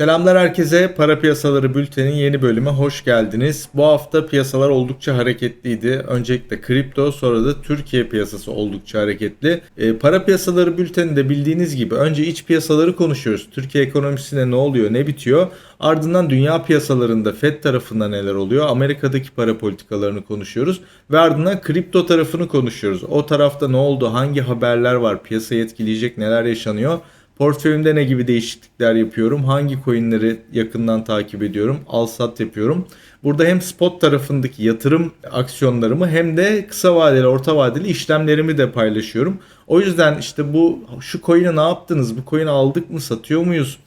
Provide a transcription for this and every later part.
Selamlar herkese. Para Piyasaları Bülten'in yeni bölüme hoş geldiniz. Bu hafta piyasalar oldukça hareketliydi. Öncelikle kripto sonra da Türkiye piyasası oldukça hareketli. E, para Piyasaları Bülteni'nde bildiğiniz gibi önce iç piyasaları konuşuyoruz. Türkiye ekonomisinde ne oluyor, ne bitiyor? Ardından dünya piyasalarında FED tarafında neler oluyor? Amerika'daki para politikalarını konuşuyoruz. Ve ardından kripto tarafını konuşuyoruz. O tarafta ne oldu? Hangi haberler var? Piyasayı etkileyecek neler yaşanıyor? Portföyümde ne gibi değişiklikler yapıyorum? Hangi coinleri yakından takip ediyorum? Al sat yapıyorum. Burada hem spot tarafındaki yatırım aksiyonlarımı hem de kısa vadeli, orta vadeli işlemlerimi de paylaşıyorum. O yüzden işte bu şu coin'i ne yaptınız? Bu coin'i aldık mı? Satıyor muyuz?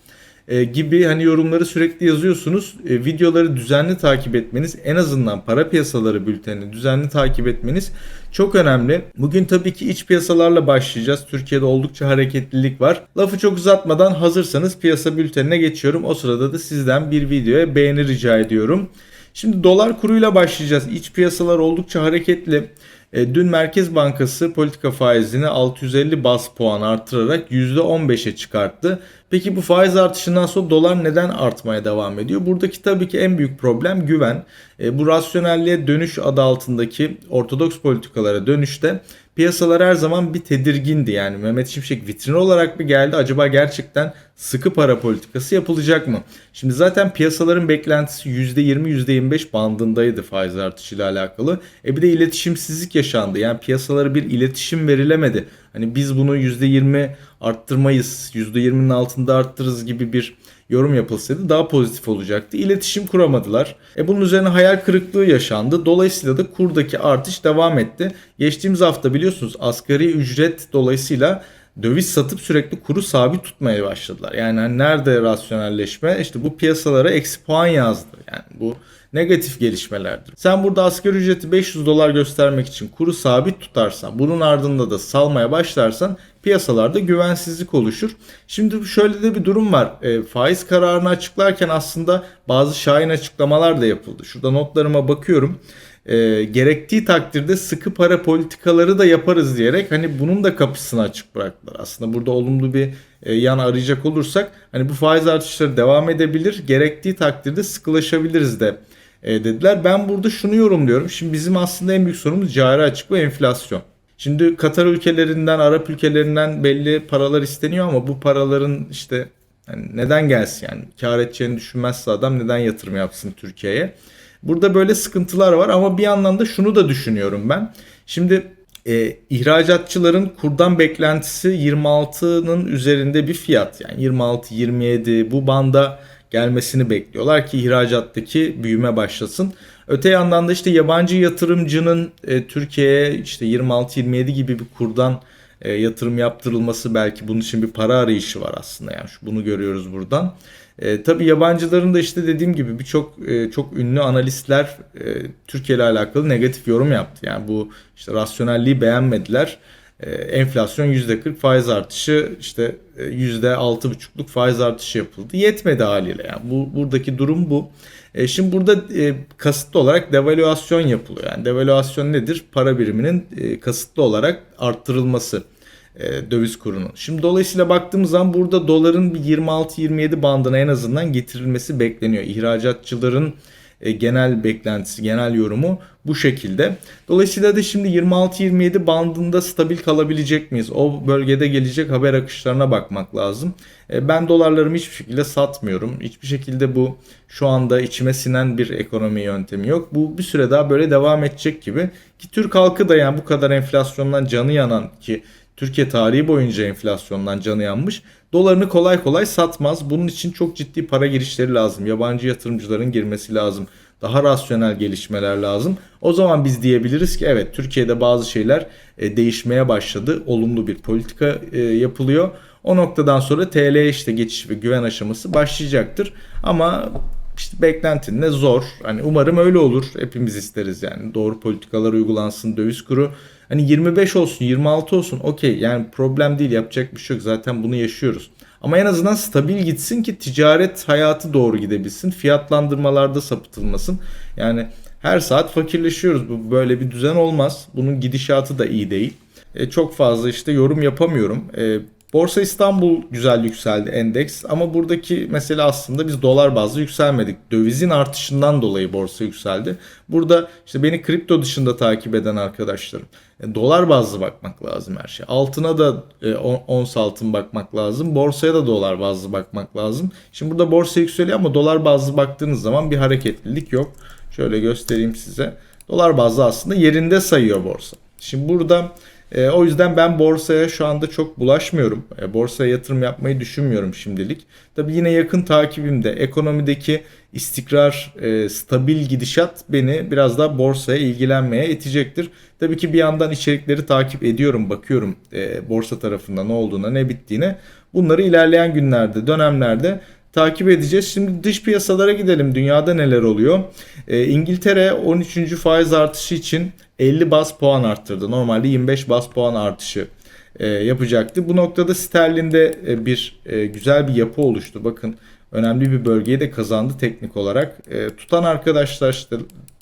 E, gibi hani yorumları sürekli yazıyorsunuz. E, videoları düzenli takip etmeniz en azından para piyasaları bültenini düzenli takip etmeniz çok önemli. Bugün tabii ki iç piyasalarla başlayacağız. Türkiye'de oldukça hareketlilik var. Lafı çok uzatmadan hazırsanız piyasa bültenine geçiyorum. O sırada da sizden bir videoya beğeni rica ediyorum. Şimdi dolar kuruyla başlayacağız. İç piyasalar oldukça hareketli. E, dün Merkez Bankası politika faizini 650 bas puan artırarak %15'e çıkarttı. Peki bu faiz artışından sonra dolar neden artmaya devam ediyor? Buradaki tabii ki en büyük problem güven. E, bu rasyonelliğe dönüş adı altındaki ortodoks politikalara dönüşte piyasalar her zaman bir tedirgindi. Yani Mehmet Şimşek vitrin olarak mı geldi? Acaba gerçekten sıkı para politikası yapılacak mı? Şimdi zaten piyasaların beklentisi %20 %25 bandındaydı faiz artışıyla alakalı. E bir de iletişimsizlik yaşandı. Yani piyasalara bir iletişim verilemedi. Hani biz bunu %20 arttırmayız, %20'nin altında arttırırız gibi bir yorum yapılsaydı daha pozitif olacaktı. İletişim kuramadılar. E bunun üzerine hayal kırıklığı yaşandı. Dolayısıyla da kurdaki artış devam etti. Geçtiğimiz hafta biliyorsunuz asgari ücret dolayısıyla döviz satıp sürekli kuru sabit tutmaya başladılar. Yani hani nerede rasyonelleşme? İşte bu piyasalara eksi puan yazdı. Yani bu negatif gelişmelerdir. Sen burada asgari ücreti 500 dolar göstermek için kuru sabit tutarsan, bunun ardında da salmaya başlarsan piyasalarda güvensizlik oluşur. Şimdi şöyle de bir durum var. E, faiz kararını açıklarken aslında bazı şahin açıklamalar da yapıldı. Şurada notlarıma bakıyorum e, gerektiği takdirde sıkı para politikaları da yaparız diyerek hani bunun da kapısını açık bıraktılar. Aslında burada olumlu bir e, yan arayacak olursak hani bu faiz artışları devam edebilir. Gerektiği takdirde sıkılaşabiliriz de e, dediler. Ben burada şunu yorumluyorum. Şimdi bizim aslında en büyük sorunumuz cari açık ve enflasyon. Şimdi Katar ülkelerinden, Arap ülkelerinden belli paralar isteniyor ama bu paraların işte yani neden gelsin yani kar edeceğini düşünmezse adam neden yatırım yapsın Türkiye'ye? Burada böyle sıkıntılar var ama bir yandan da şunu da düşünüyorum ben. Şimdi e, ihracatçıların kurdan beklentisi 26'nın üzerinde bir fiyat. Yani 26-27 bu banda gelmesini bekliyorlar ki ihracattaki büyüme başlasın. Öte yandan da işte yabancı yatırımcının e, Türkiye'ye işte 26-27 gibi bir kurdan e, yatırım yaptırılması belki bunun için bir para arayışı var aslında yani şu, bunu görüyoruz buradan. E, tabii yabancıların da işte dediğim gibi birçok e, çok ünlü analistler e, Türkiye ile alakalı negatif yorum yaptı. Yani bu işte rasyonelliği beğenmediler. E, enflasyon %40 faiz artışı işte e, %6,5'luk faiz artışı yapıldı. Yetmedi haliyle yani bu buradaki durum bu. E, şimdi burada e, kasıtlı olarak devalüasyon yapılıyor. Yani devalüasyon nedir? Para biriminin e, kasıtlı olarak arttırılması e, döviz kurunun. Şimdi dolayısıyla baktığımız zaman burada doların bir 26-27 bandına en azından getirilmesi bekleniyor. İhracatçıların e, genel beklentisi, genel yorumu bu şekilde. Dolayısıyla da şimdi 26-27 bandında stabil kalabilecek miyiz? O bölgede gelecek haber akışlarına bakmak lazım. E, ben dolarlarımı hiçbir şekilde satmıyorum. Hiçbir şekilde bu şu anda içime sinen bir ekonomi yöntemi yok. Bu bir süre daha böyle devam edecek gibi. Ki Türk halkı da yani bu kadar enflasyondan canı yanan ki Türkiye tarihi boyunca enflasyondan canı yanmış. Dolarını kolay kolay satmaz. Bunun için çok ciddi para girişleri lazım. Yabancı yatırımcıların girmesi lazım. Daha rasyonel gelişmeler lazım. O zaman biz diyebiliriz ki evet Türkiye'de bazı şeyler e, değişmeye başladı. Olumlu bir politika e, yapılıyor. O noktadan sonra TL işte geçiş ve güven aşaması başlayacaktır. Ama işte beklentin de zor. Hani umarım öyle olur. Hepimiz isteriz yani. Doğru politikalar uygulansın, döviz kuru Hani 25 olsun 26 olsun okey yani problem değil yapacak bir şey yok zaten bunu yaşıyoruz. Ama en azından stabil gitsin ki ticaret hayatı doğru gidebilsin. Fiyatlandırmalarda sapıtılmasın. Yani her saat fakirleşiyoruz. Bu böyle bir düzen olmaz. Bunun gidişatı da iyi değil. E, çok fazla işte yorum yapamıyorum. E, Borsa İstanbul güzel yükseldi endeks ama buradaki mesele aslında biz dolar bazlı yükselmedik. Dövizin artışından dolayı borsa yükseldi. Burada işte beni kripto dışında takip eden arkadaşlarım e, dolar bazlı bakmak lazım her şey. Altına da e, ons altın bakmak lazım. Borsaya da dolar bazlı bakmak lazım. Şimdi burada borsa yükseliyor ama dolar bazlı baktığınız zaman bir hareketlilik yok. Şöyle göstereyim size. Dolar bazlı aslında yerinde sayıyor borsa. Şimdi burada e, o yüzden ben borsaya şu anda çok bulaşmıyorum. E, borsaya yatırım yapmayı düşünmüyorum şimdilik. Tabii yine yakın takibimde ekonomideki istikrar, e, stabil gidişat beni biraz daha borsaya ilgilenmeye itecektir. Tabii ki bir yandan içerikleri takip ediyorum, bakıyorum e, borsa tarafında ne olduğuna, ne bittiğine. Bunları ilerleyen günlerde, dönemlerde takip edeceğiz. Şimdi dış piyasalara gidelim. Dünyada neler oluyor? E, İngiltere 13. faiz artışı için 50 bas puan arttırdı. Normalde 25 bas puan artışı e, yapacaktı. Bu noktada sterlinde e, bir e, güzel bir yapı oluştu. Bakın önemli bir bölgeyi de kazandı teknik olarak. E, tutan arkadaşlar işte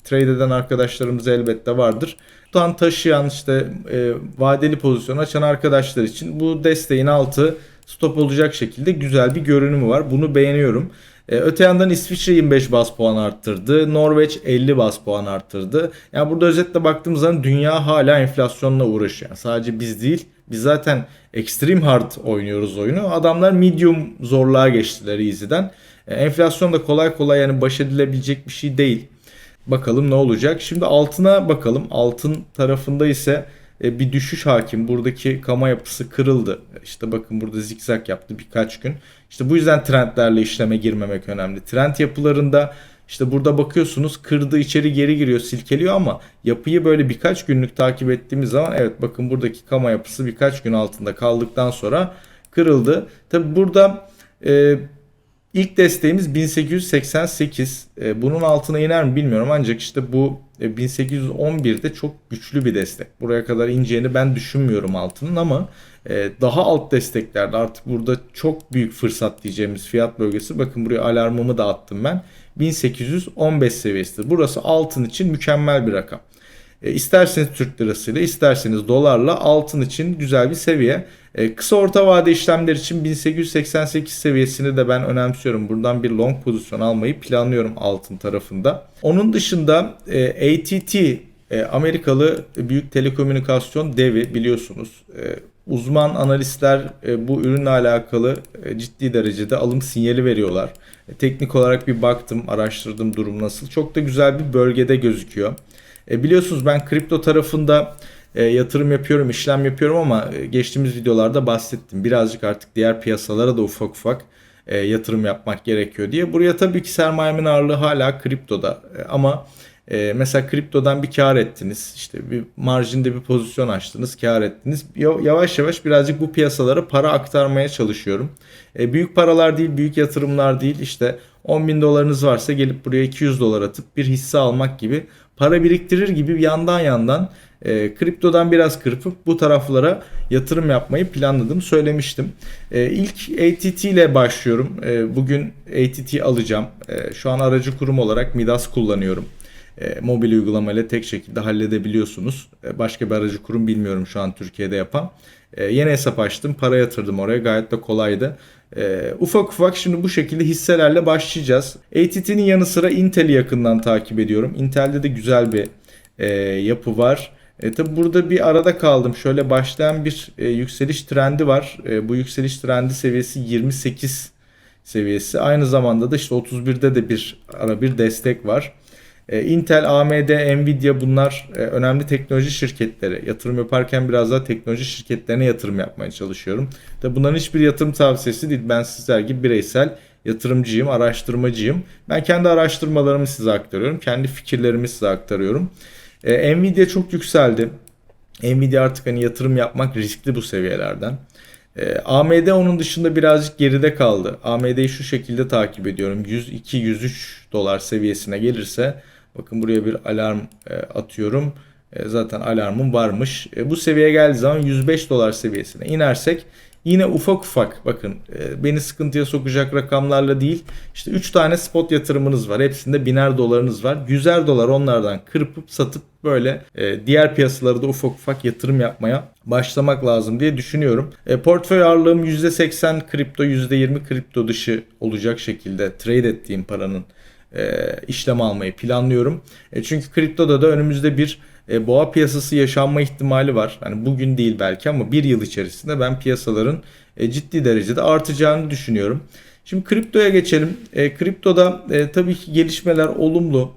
trade eden arkadaşlarımız elbette vardır. Tutan taşıyan işte e, vadeli pozisyon açan arkadaşlar için bu desteğin altı stop olacak şekilde güzel bir görünümü var. Bunu beğeniyorum. Ee, öte yandan İsviçre 25 bas puan arttırdı. Norveç 50 bas puan arttırdı. Yani burada özetle baktığımız zaman dünya hala enflasyonla uğraşıyor. Yani sadece biz değil. Biz zaten extreme hard oynuyoruz oyunu. Adamlar medium zorluğa geçtiler easy'den. Ee, enflasyon da kolay kolay yani baş edilebilecek bir şey değil. Bakalım ne olacak. Şimdi altına bakalım. Altın tarafında ise e, bir düşüş hakim. Buradaki kama yapısı kırıldı. İşte bakın burada zikzak yaptı birkaç gün. İşte bu yüzden trendlerle işleme girmemek önemli. Trend yapılarında işte burada bakıyorsunuz kırdı içeri geri giriyor silkeliyor ama yapıyı böyle birkaç günlük takip ettiğimiz zaman evet bakın buradaki kama yapısı birkaç gün altında kaldıktan sonra kırıldı. Tabi burada e, ilk desteğimiz 1888. E, bunun altına iner mi bilmiyorum ancak işte bu 1811'de çok güçlü bir destek. Buraya kadar ineceğini ben düşünmüyorum altının ama e, daha alt desteklerde artık burada çok büyük fırsat diyeceğimiz fiyat bölgesi. Bakın buraya alarmımı da attım ben. 1815 seviyesidir. Burası altın için mükemmel bir rakam. E, isterseniz Türk lirasıyla isterseniz dolarla altın için güzel bir seviye. E, kısa orta vade işlemler için 1888 seviyesini de ben önemsiyorum. Buradan bir long pozisyon almayı planlıyorum altın tarafında. Onun dışında e, ATT e, Amerikalı büyük telekomünikasyon devi biliyorsunuz. E, uzman analistler e, bu ürünle alakalı e, ciddi derecede alım sinyali veriyorlar. E, teknik olarak bir baktım, araştırdım durum nasıl. Çok da güzel bir bölgede gözüküyor. E, biliyorsunuz ben kripto tarafında e, yatırım yapıyorum, işlem yapıyorum ama e, geçtiğimiz videolarda bahsettim. Birazcık artık diğer piyasalara da ufak ufak e, yatırım yapmak gerekiyor diye. Buraya tabii ki sermayemin ağırlığı hala kriptoda e, ama e, mesela kriptodan bir kar ettiniz. işte bir marjinde bir pozisyon açtınız, kar ettiniz. Yavaş yavaş birazcık bu piyasalara para aktarmaya çalışıyorum. E, büyük paralar değil, büyük yatırımlar değil. İşte 10 bin dolarınız varsa gelip buraya 200 dolar atıp bir hisse almak gibi para biriktirir gibi yandan yandan e, kriptodan biraz kırpıp bu taraflara yatırım yapmayı planladım söylemiştim. E, ilk ATT ile başlıyorum. E, bugün ATT alacağım. E, şu an aracı kurum olarak Midas kullanıyorum. E, mobil uygulamayla tek şekilde halledebiliyorsunuz. E, başka bir aracı kurum bilmiyorum şu an Türkiye'de yapan. E, yeni hesap açtım, para yatırdım oraya. Gayet de kolaydı. E, ufak ufak şimdi bu şekilde hisselerle başlayacağız. ATT'nin yanı sıra Intel'i yakından takip ediyorum. Intel'de de güzel bir e, yapı var. E, tabi burada bir arada kaldım. Şöyle başlayan bir e, yükseliş trendi var. E, bu yükseliş trendi seviyesi 28 seviyesi. Aynı zamanda da işte 31'de de bir ara bir destek var. E, Intel, AMD, Nvidia bunlar e, önemli teknoloji şirketleri. Yatırım yaparken biraz daha teknoloji şirketlerine yatırım yapmaya çalışıyorum. Tabi bunların hiçbir yatırım tavsiyesi değil. Ben sizler gibi bireysel yatırımcıyım, araştırmacıyım. Ben kendi araştırmalarımı size aktarıyorum. Kendi fikirlerimi size aktarıyorum. E, Nvidia çok yükseldi. Nvidia artık hani yatırım yapmak riskli bu seviyelerden. AMD onun dışında birazcık geride kaldı. AMD'yi şu şekilde takip ediyorum. 102-103 dolar seviyesine gelirse bakın buraya bir alarm e, atıyorum. E, zaten alarmım varmış. E, bu seviyeye geldiği zaman 105 dolar seviyesine inersek Yine ufak ufak bakın beni sıkıntıya sokacak rakamlarla değil. İşte 3 tane spot yatırımınız var. Hepsinde biner dolarınız var. Yüzer dolar onlardan kırpıp satıp böyle diğer piyasalara da ufak ufak yatırım yapmaya başlamak lazım diye düşünüyorum. Portföy ağırlığım %80 kripto %20 kripto dışı olacak şekilde trade ettiğim paranın işlem almayı planlıyorum. E, çünkü kriptoda da önümüzde bir e, boğa piyasası yaşanma ihtimali var. Hani bugün değil belki ama bir yıl içerisinde ben piyasaların e, ciddi derecede artacağını düşünüyorum. Şimdi kriptoya geçelim. E, kriptoda e, tabii ki gelişmeler olumlu.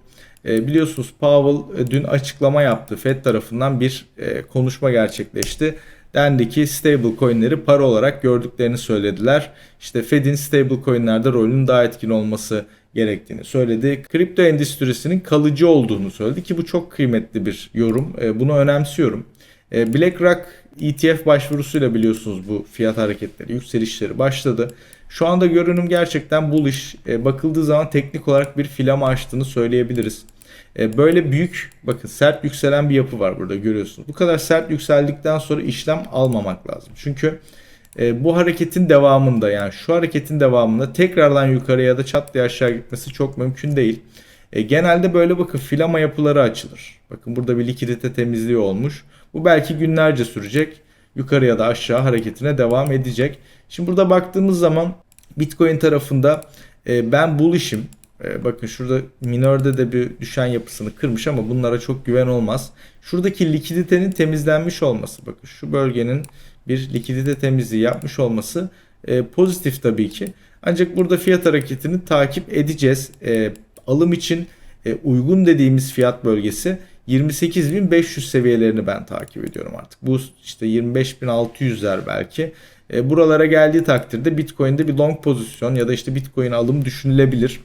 E, biliyorsunuz Powell e, dün açıklama yaptı. Fed tarafından bir e, konuşma gerçekleşti. Dendi ki stable coinleri para olarak gördüklerini söylediler. İşte Fed'in stable coinlerde rolünün daha etkin olması gerektiğini söyledi. Kripto endüstrisinin kalıcı olduğunu söyledi ki bu çok kıymetli bir yorum. E, bunu önemsiyorum. E, BlackRock ETF başvurusuyla biliyorsunuz bu fiyat hareketleri, yükselişleri başladı. Şu anda görünüm gerçekten bullish. E, bakıldığı zaman teknik olarak bir filama açtığını söyleyebiliriz. Böyle büyük bakın sert yükselen bir yapı var burada görüyorsunuz. Bu kadar sert yükseldikten sonra işlem almamak lazım. Çünkü e, bu hareketin devamında yani şu hareketin devamında tekrardan yukarıya ya da çat diye aşağı gitmesi çok mümkün değil. E, genelde böyle bakın filama yapıları açılır. Bakın burada bir likidite temizliği olmuş. Bu belki günlerce sürecek. Yukarıya da aşağı hareketine devam edecek. Şimdi burada baktığımız zaman Bitcoin tarafında e, ben bullish'im. E, bakın şurada minörde de bir düşen yapısını kırmış ama bunlara çok güven olmaz. Şuradaki likiditenin temizlenmiş olması bakın şu bölgenin bir likidite temizliği yapmış olması e, pozitif tabii ki. Ancak burada fiyat hareketini takip edeceğiz. E, alım için e, uygun dediğimiz fiyat bölgesi 28.500 seviyelerini ben takip ediyorum artık. Bu işte 25.600'ler belki. E, buralara geldiği takdirde Bitcoin'de bir long pozisyon ya da işte Bitcoin alım düşünülebilir.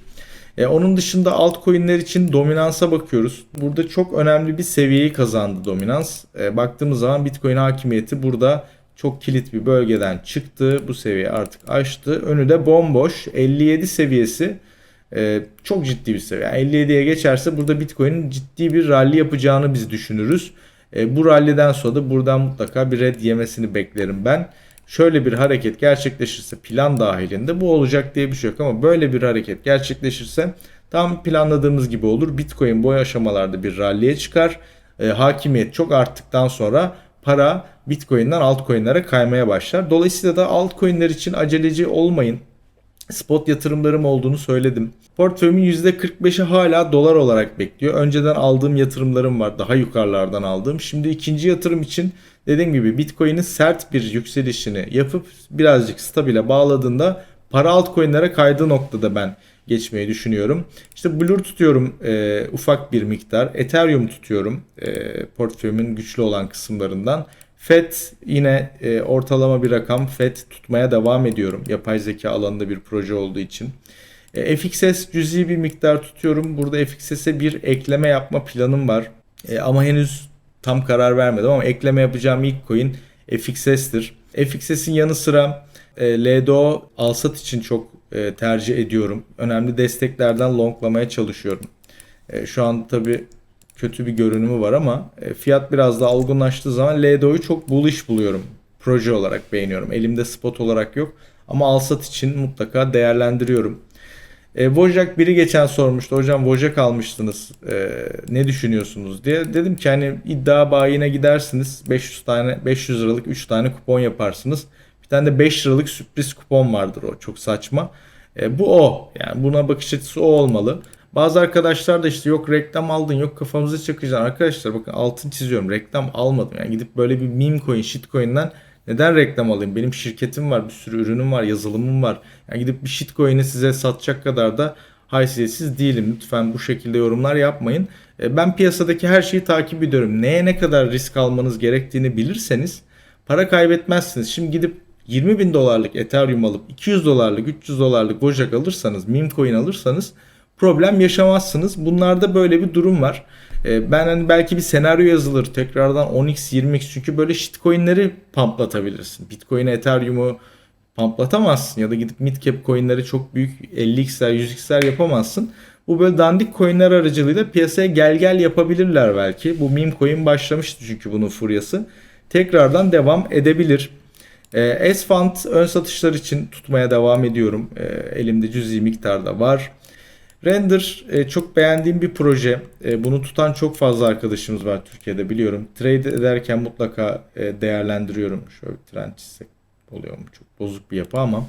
E, onun dışında altcoin'ler için dominansa bakıyoruz. Burada çok önemli bir seviyeyi kazandı dominans. E, baktığımız zaman Bitcoin hakimiyeti burada çok kilit bir bölgeden çıktı. Bu seviye artık aştı. Önü de bomboş. 57 seviyesi e, çok ciddi bir seviye. Yani 57'ye geçerse burada Bitcoin'in ciddi bir rally yapacağını biz düşünürüz. E, bu rally'den sonra da buradan mutlaka bir red yemesini beklerim ben. Şöyle bir hareket gerçekleşirse plan dahilinde bu olacak diye bir şey yok ama böyle bir hareket gerçekleşirse tam planladığımız gibi olur. Bitcoin boy aşamalarda bir rally'e çıkar. E, hakimiyet çok arttıktan sonra para Bitcoin'den altcoin'lere kaymaya başlar. Dolayısıyla da altcoin'ler için aceleci olmayın. Spot yatırımlarım olduğunu söyledim. Portföyümün %45'i hala dolar olarak bekliyor. Önceden aldığım yatırımlarım var. Daha yukarılardan aldığım. Şimdi ikinci yatırım için dediğim gibi Bitcoin'in sert bir yükselişini yapıp birazcık stabile bağladığında para altcoin'lere kaydığı noktada ben geçmeyi düşünüyorum. İşte Blur tutuyorum e, ufak bir miktar. Ethereum tutuyorum e, portföyümün güçlü olan kısımlarından. FED yine e, ortalama bir rakam. FED tutmaya devam ediyorum. Yapay zeka alanında bir proje olduğu için. E, FXS cüzi bir miktar tutuyorum. Burada FXS'e bir ekleme yapma planım var. E, ama henüz tam karar vermedim ama ekleme yapacağım ilk coin FXS'tir. FXS'in yanı sıra e, LDO alsat için çok e, tercih ediyorum. Önemli desteklerden longlamaya çalışıyorum. E, şu an tabi kötü bir görünümü var ama e, fiyat biraz daha algınlaştığı zaman LDO'yu çok bullish buluyorum. Proje olarak beğeniyorum. Elimde spot olarak yok ama alsat için mutlaka değerlendiriyorum. E, Wojak biri geçen sormuştu. Hocam Wojak almıştınız. E, ne düşünüyorsunuz diye. Dedim ki hani iddia bayine gidersiniz. 500 tane 500 liralık 3 tane kupon yaparsınız. Bir tane de 5 liralık sürpriz kupon vardır o. Çok saçma. E, bu o. Yani buna bakış açısı o olmalı. Bazı arkadaşlar da işte yok reklam aldın yok kafamızı çakacaksın. Arkadaşlar bakın altın çiziyorum reklam almadım. Yani gidip böyle bir meme coin shit coin'den neden reklam alayım? Benim şirketim var, bir sürü ürünüm var, yazılımım var. Yani gidip bir shit coin'i size satacak kadar da haysiyetsiz değilim. Lütfen bu şekilde yorumlar yapmayın. E, ben piyasadaki her şeyi takip ediyorum. Neye ne kadar risk almanız gerektiğini bilirseniz para kaybetmezsiniz. Şimdi gidip 20 bin dolarlık Ethereum alıp 200 dolarlık 300 dolarlık Gojek alırsanız meme coin alırsanız problem yaşamazsınız. Bunlarda böyle bir durum var. Ee, ben hani belki bir senaryo yazılır tekrardan 10x 20x çünkü böyle shitcoin'leri pamplatabilirsin. Bitcoin'e Ethereum'u pamplatamazsın ya da gidip mid cap coin'leri çok büyük 50x'ler 100x'ler yapamazsın. Bu böyle dandik coin'ler aracılığıyla piyasaya gel gel yapabilirler belki. Bu meme coin başlamıştı çünkü bunun furyası. Tekrardan devam edebilir. E, S-Fund ön satışlar için tutmaya devam ediyorum. E, elimde cüzi miktarda var. Render e, çok beğendiğim bir proje. E, bunu tutan çok fazla arkadaşımız var Türkiye'de biliyorum. Trade ederken mutlaka e, değerlendiriyorum. Şöyle bir trend çizsek oluyor mu? Çok bozuk bir yapı ama.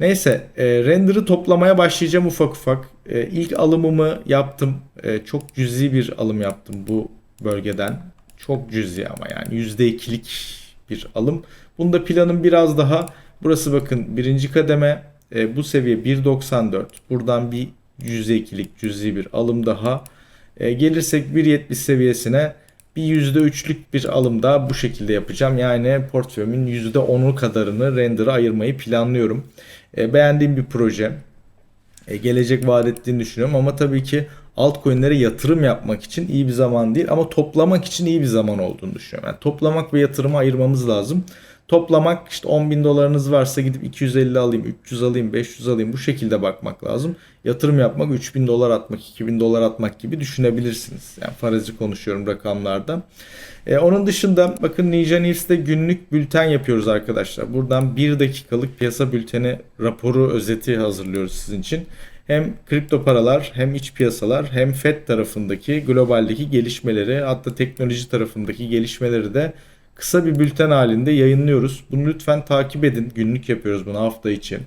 Neyse e, render'ı toplamaya başlayacağım ufak ufak. E, ilk alımımı yaptım. E, çok cüzi bir alım yaptım bu bölgeden. Çok cüzi ama yani %2'lik bir alım. Bunda planım biraz daha. Burası bakın birinci kademe. E, bu seviye 1.94. Buradan bir %2'lik cüzi bir alım daha. E, gelirsek 1.70 seviyesine bir %3'lük bir alım daha bu şekilde yapacağım. Yani portföyümün %10'u kadarını render'a ayırmayı planlıyorum. E, beğendiğim bir proje. E, gelecek vaat ettiğini düşünüyorum ama tabii ki altcoin'lere yatırım yapmak için iyi bir zaman değil ama toplamak için iyi bir zaman olduğunu düşünüyorum. Yani toplamak ve yatırıma ayırmamız lazım. Toplamak işte 10 bin dolarınız varsa gidip 250 alayım, 300 alayım, 500 alayım bu şekilde bakmak lazım. Yatırım yapmak 3000 dolar atmak, 2000 dolar atmak gibi düşünebilirsiniz. Yani farazi konuşuyorum rakamlarda. Ee, onun dışında bakın Ninja News'te günlük bülten yapıyoruz arkadaşlar. Buradan 1 dakikalık piyasa bülteni raporu özeti hazırlıyoruz sizin için. Hem kripto paralar hem iç piyasalar hem FED tarafındaki globaldeki gelişmeleri hatta teknoloji tarafındaki gelişmeleri de kısa bir bülten halinde yayınlıyoruz. Bunu lütfen takip edin. Günlük yapıyoruz bunu hafta içi.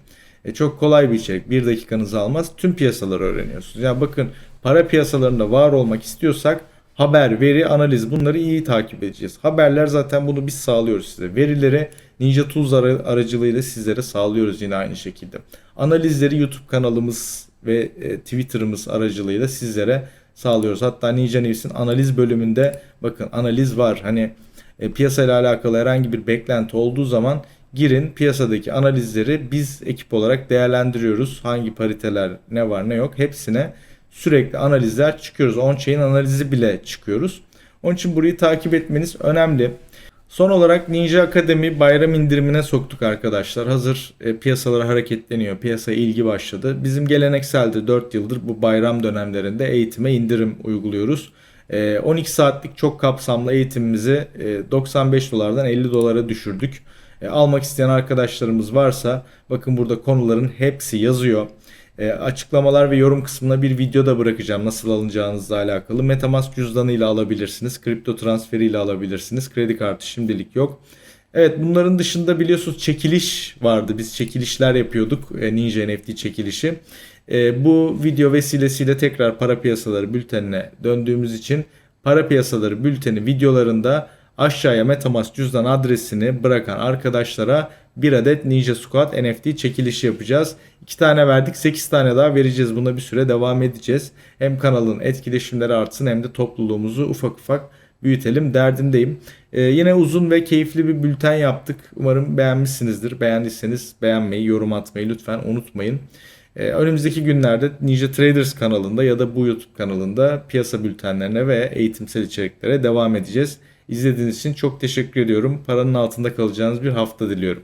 E, çok kolay bir içerik. Bir dakikanızı almaz. Tüm piyasaları öğreniyorsunuz. Yani bakın para piyasalarında var olmak istiyorsak haber, veri, analiz bunları iyi takip edeceğiz. Haberler zaten bunu biz sağlıyoruz size. Verileri Ninja Tools ara- aracılığıyla sizlere sağlıyoruz yine aynı şekilde. Analizleri YouTube kanalımız ve e, Twitter'ımız aracılığıyla sizlere sağlıyoruz. Hatta Ninja News'in analiz bölümünde bakın analiz var. Hani e, piyasayla alakalı herhangi bir beklenti olduğu zaman girin piyasadaki analizleri biz ekip olarak değerlendiriyoruz. Hangi pariteler ne var ne yok hepsine sürekli analizler çıkıyoruz. On-chain analizi bile çıkıyoruz. Onun için burayı takip etmeniz önemli. Son olarak Ninja Akademi bayram indirimine soktuk arkadaşlar. Hazır e, piyasalar hareketleniyor. Piyasaya ilgi başladı. Bizim gelenekseldir 4 yıldır bu bayram dönemlerinde eğitime indirim uyguluyoruz. E, 12 saatlik çok kapsamlı eğitimimizi e, 95 dolardan 50 dolara düşürdük. E, almak isteyen arkadaşlarımız varsa bakın burada konuların hepsi yazıyor. E, açıklamalar ve yorum kısmına bir video da bırakacağım nasıl alınacağınızla alakalı. Metamask cüzdanıyla alabilirsiniz. Kripto transferiyle alabilirsiniz. Kredi kartı şimdilik yok. Evet bunların dışında biliyorsunuz çekiliş vardı. Biz çekilişler yapıyorduk. E, Ninja NFT çekilişi. E, bu video vesilesiyle tekrar para piyasaları bültenine döndüğümüz için para piyasaları bülteni videolarında aşağıya Metamask cüzdan adresini bırakan arkadaşlara bir adet Ninja Squad NFT çekilişi yapacağız. 2 tane verdik 8 tane daha vereceğiz. Buna bir süre devam edeceğiz. Hem kanalın etkileşimleri artsın hem de topluluğumuzu ufak ufak büyütelim derdindeyim. Ee, yine uzun ve keyifli bir bülten yaptık. Umarım beğenmişsinizdir. Beğendiyseniz beğenmeyi, yorum atmayı lütfen unutmayın. Ee, önümüzdeki günlerde Ninja Traders kanalında ya da bu YouTube kanalında piyasa bültenlerine ve eğitimsel içeriklere devam edeceğiz. İzlediğiniz için çok teşekkür ediyorum. Paranın altında kalacağınız bir hafta diliyorum.